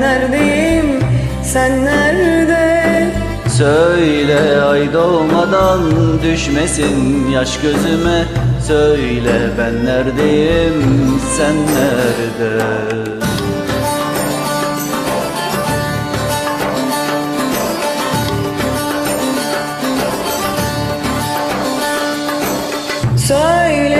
ben neredeyim? Sen nerede? Söyle ay doğmadan düşmesin yaş gözüme. Söyle ben neredeyim? Sen nerede? Söyle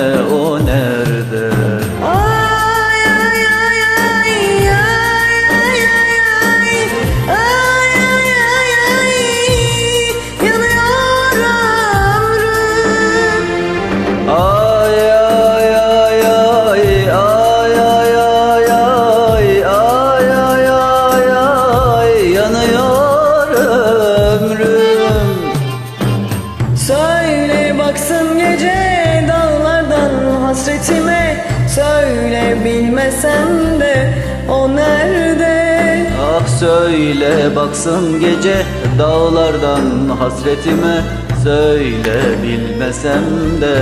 Bilmesem de o nerede? Ah söyle baksın gece dağlardan hasretime. Söyle bilmesem de